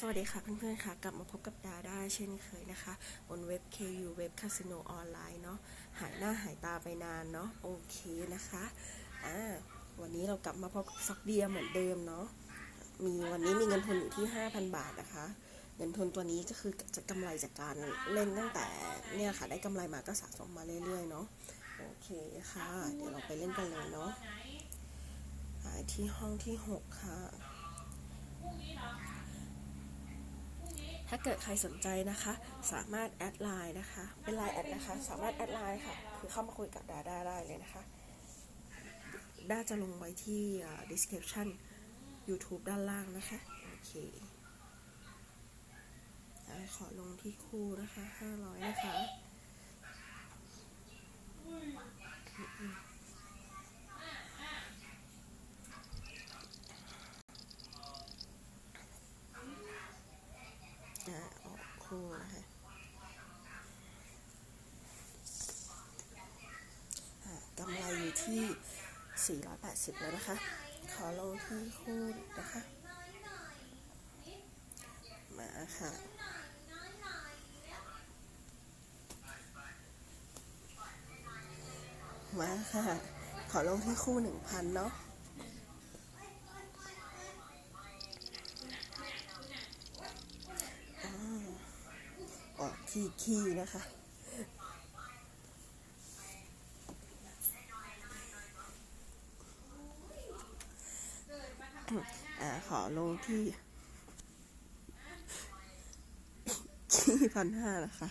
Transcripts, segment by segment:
สวัสดีค่ะเพื่อนๆค่ะ กลับมาพบกับดาด้าเช่นเคยนะคะ บนเว็บ KU เว็บคาสิโนออนไลน์เนาะหายหน้าหายตาไปนานเนาะโอเคนะคะอ่าวันนี้เรากลับมาพบกับซอกเดียเหมือนเดิมเนาะมีวันนี้มีเงินทุนอยู่ที่ 5,000 บาทนะคะ เงินทุนตัวนี้ก็คือจะกำไรจากการเล่นตั้งแต่เนี่ยค่ะได้กำไรมาก็สะสมมาเรื่อยๆเนาะโอเคค่ะ เดี๋ยวเราไปเล่นกันเลยเนาะที่ห้องที่ 6 ค่ะ ถ้า เกิดใครสนใจนะคะ สามารถแอดไลน์นะคะ เป็นไลน์แอดนะคะ สามารถแอดไลน์ค่ะ คือเข้ามาคุยกับดาด้าได้เลยนะคะด้าจะลงไว้ที่ description YouTube ด้านล่างนะคะ โอเคขอลงที่คู่นะคะ 500 นะคะ อ่า ออกคู่นะคะอ่ากำไรอยู่ที่ 480 แล้วนะคะ ขอลงที่คู่นะคะ มาค่ะมาค่ะ ขอลงที่คู่ 1,000 เนาะ ออกที่ขี้นะคะอขอลงที่ขี้พันห้านะคะ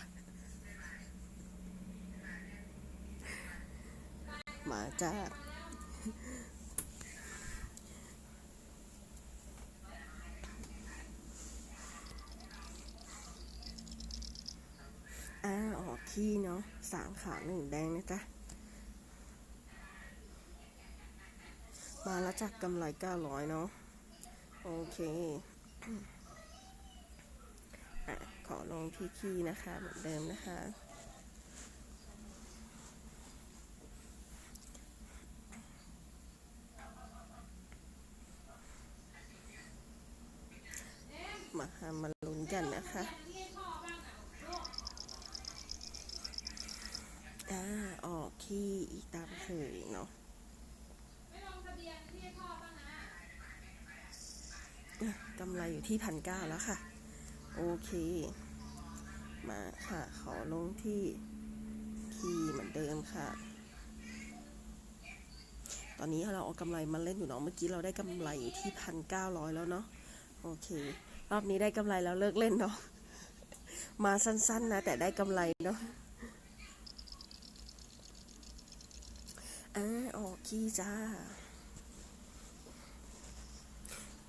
มาจากอ่า ออกขี้เนาะสามขาวหนึ่งแดงนะจ๊ะ มาแล้วจากกำไรเก้าร้อยเนาะ โอเคอะขอลงที่ขี้นะคะ เหมือนเดิมนะคะมาหามาลุ้นกันนะคะ อ่าออกขี้อีกตามเคยเนาะอะกำไรอยู่ที่พันเก้าแล้วค่ะ โอเค มาค่ะ ขอลงที่คีเหมือนเดิมค่ะ ตอนนี้เราเอากำไรมาเล่นอยู่เนาะ เมื่อกี้เราได้กำไรอยู่ที่พันเก้าร้อยแล้วเนาะ โอเค รอบนี้ได้กำไรแล้วเลิกเล่นเนาะ มาสั้นๆนะ แต่ได้กำไรเนาะ อ่าออกขี้จ้า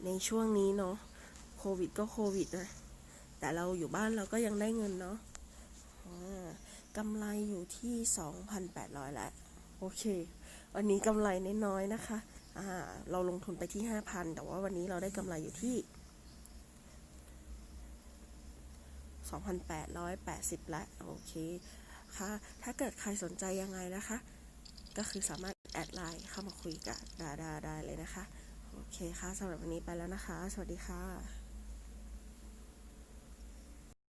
ในช่วงนี้เนาะโควิดก็โควิดนะ แต่เราอยู่บ้านเราก็ยังได้เงินเนาะกำไรอยู่ที่ 2,800 แล้ว โอเค วันนี้กำไรน้อยๆนะคะอ่าเราลงทุนไปที่ 5,000 แต่ว่าวันนี้เราได้กำไรอยู่ที่ 2,880ละโอเคค่ะถ้าเกิดใครสนใจยังไงนะคะ ก็คือสามารถแอดไลน์เข้ามาคุยกับดาดาได้เลยนะคะ โอเคค่ะสำหรับวันนี้ไปแล้วนะคะ สวัสดีค่ะ